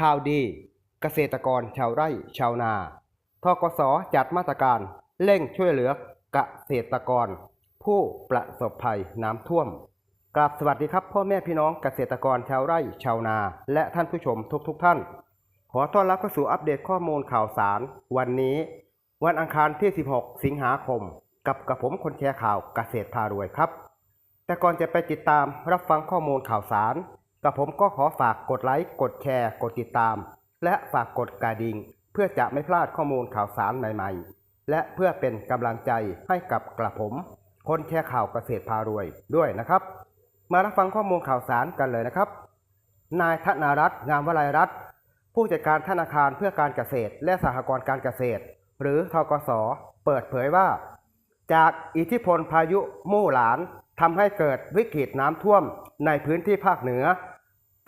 ข่าวดี เกษตรกรชาวไร่ชาวนาทกสจัดมาตรการเร่งช่วยเหลือเกษตรกร ผู้ประสบภัยน้ำท่วมกราบสวัสดีครับพ่อแม่พี่น้องเกษตรกรชาวไร่ชาวนา และท่านผู้ชมทุกๆทท่าน ขอต้อนรับเข้าสู่อัปเดตข้อมูลข่าวสาร วันนี้ วันอังคารที่ 16 สิงหาคม กับกระผมคนแชร์ข่าวเกษตรพารวยครับ แต่ก่อนจะไปติดตามรับฟังข้อมูลข่าวสาร กระผมก็ขอฝากกดไลค์ กดแชร์ กดติดตาม และฝากกดกระดิ่ง เพื่อจะไม่พลาดข้อมูลข่าวสารใหม่ๆ และเพื่อเป็นกำลังใจให้กับกระผม คนแชร์ข่าวเกษตรพารวยด้วยนะครับ มารับฟังข้อมูลข่าวสารกันเลยนะครับ นายธนารัตน์งามวลัยรัตน์ผู้จัดการธนาคารเพื่อการเกษตร และสหกรณ์การเกษตร หรือทกส เปิดเผยว่า จากอิทธิพลพายุมู่หลานทำให้เกิดวิกฤตน้ำท่วมในพื้นที่ภาคเหนือ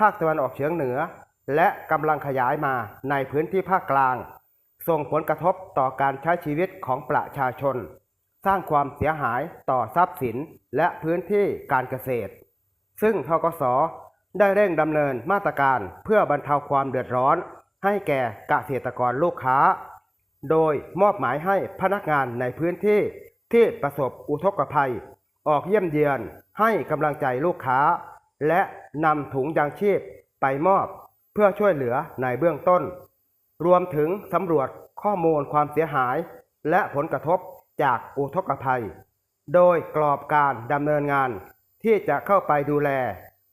ภาคตะวันออกเฉียงเหนือ และกำลังขยายมาในพื้นที่ภาคกลาง ส่งผลกระทบต่อการใช้ชีวิตของประชาชน สร้างความเสียหายต่อทรัพย์สินและพื้นที่การเกษตร ซึ่งทกสได้เร่งดำเนินมาตรการเพื่อบรรเทาความเดือดร้อน ให้แก่เกษตรกรลูกค้า โดยมอบหมายให้พนักงานในพื้นที่ที่ประสบอุทกภัย ออกเยี่ยมเยือนให้กำลังใจลูกค้า และนำถุงยางชีพไปมอบเพื่อช่วยเหลือในเบื้องต้น รวมถึงสำรวจข้อมูลความเสียหาย และผลกระทบจากอุทกภัย โดยกรอบการดำเนินงานที่จะเข้าไปดูแล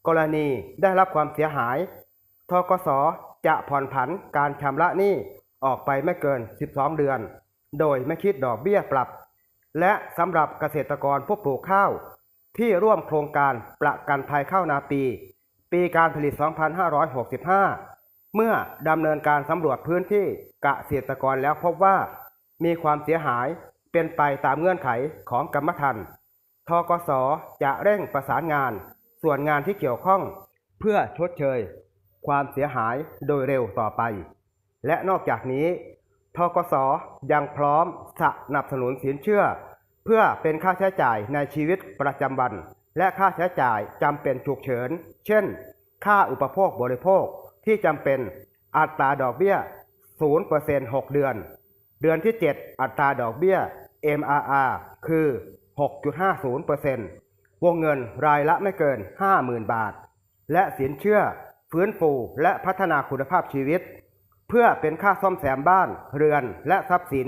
กรณีได้รับความเสียหาย ทกสจะผ่อนผันการชำระหนี้ออกไปไม่เกิน 12 เดือน โดยไม่คิดดอกเบี้ยปรับ และสำหรับเกษตรกรผู้ปลูกข้าว ที่ร่วมโครงการประกันภัยข้าวนาปี ปีการผลิต 2565 เมื่อดำเนินการสำรวจพื้นที่กเกษตรกรแล้วพบว่า มีความเสียหายเป็นไปตามเงื่อนไขของกรรมธรรม์ทกสจะเร่งประสานงาน ส่วนงานที่เกี่ยวข้อง เพื่อชดเชย ความเสียหายโดยเร็วต่อไป และนอกจากนี้ทกสยังพร้อมสนับสนุนสินเชื่อ เพื่อเป็นค่าใช้จ่ายในชีวิตประจำวัน และค่าใช้จ่ายจำเป็นฉุกเฉิน เช่น ค่าอุปโภคบริโภคที่จำเป็นอัตราดอกเบี้ย 0% 6 เดือน เดือนที่ 7 อัตราดอกเบี้ย MRR คือ 6.50%วงเงินรายละไม่เกิน 50,000 บาท และสินเชื่อ ฟื้นฟูและพัฒนาคุณภาพชีวิต เพื่อเป็นค่าซ่อมแซมบ้าน เรือนและทรัพย์สิน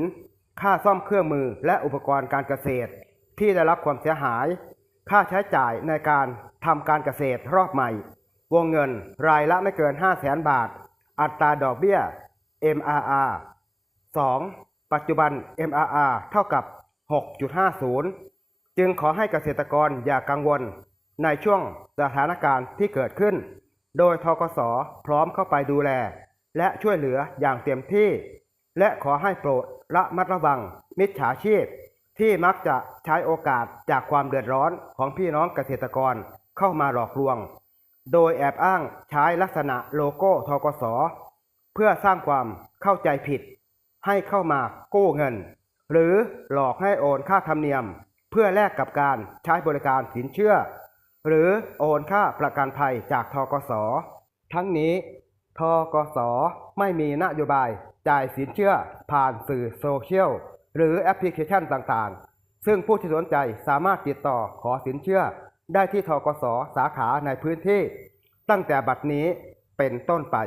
ค่าซ่อมเครื่องมือและอุปกรณ์การเกษตร ที่ได้รับความเสียหาย ค่าใช้จ่ายในการทำการเกษตรรอบใหม่ วงเงินรายละไม่เกิน 5 0 0แสนบาท อัตราดอกเบี้ย MRR 2. ปัจจุบัน MRR เท่ากับ 6.50 จึงขอให้เกษตรกรอย่ากังวล ในช่วงสถานการณ์ที่เกิดขึ้น โดยทกสพร้อมเข้าไปดูแล และช่วยเหลืออย่างเต็มที่ และขอให้โปรดระมัดระวัง มิจฉาชีพ ที่มักจะใช้โอกาสจากความเดือดร้อนของพี่น้องเกษตรกรเข้ามาหลอกลวง โดยแอบอ้างใช้ลักษณะโลโก้ทกสเพื่อสร้างความเข้าใจผิด ให้เข้ามากู้เงิน หรือหลอกให้โอนค่าธรรมเนียม เพื่อแลกกับการใช้บริการสินเชื่อ หรือโอนค่าประกันภัยจากทกสทั้งนี้ทกสไม่มีนโยบาย จ่ายสินเชื่อผ่านสื่อโซเชียลหรือแอปพลิเคชันต่างๆ ซึ่งผู้ที่สนใจสามารถติดต่อขอสินเชื่อ ได้ที่ทกสสาขาในพื้นที่ ตั้งแต่บัดนี้เป็นต้นไป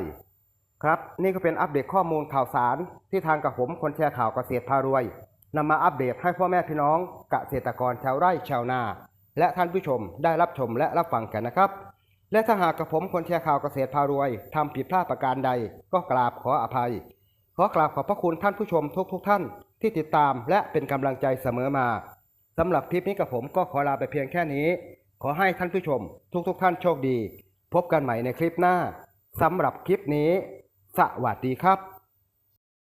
ครับนี่ก็เป็นอัปเดตข้อมูลข่าวสารที่ทางกับผมคนแชร์ข่าวเกษตรพารวยนำมาอัปเดตให้พ่อแม่พี่น้องเกษตรกรชาวไร่ชาวนา และท่านผู้ชมได้รับชมและรับฟังกันนะครับ และถ้าหากกับผมคนแชร์ข่าวเกษตรพารวยทำผิดพลาดประการใดก็กราบขออภัย ขอกราบขอบพระคุณท่านผู้ชมทุกทุกๆท่านที่ติดตามและเป็นกำลังใจเสมอมาสำหรับคลิปนี้กับผมก็ขอลาไปเพียงแค่นี้ ขอให้ท่านผู้ชม ทุกทุกๆท่านโชคดี พบกันใหม่ในคลิปหน้าสำหรับคลิปนี้ สวัสดีครับ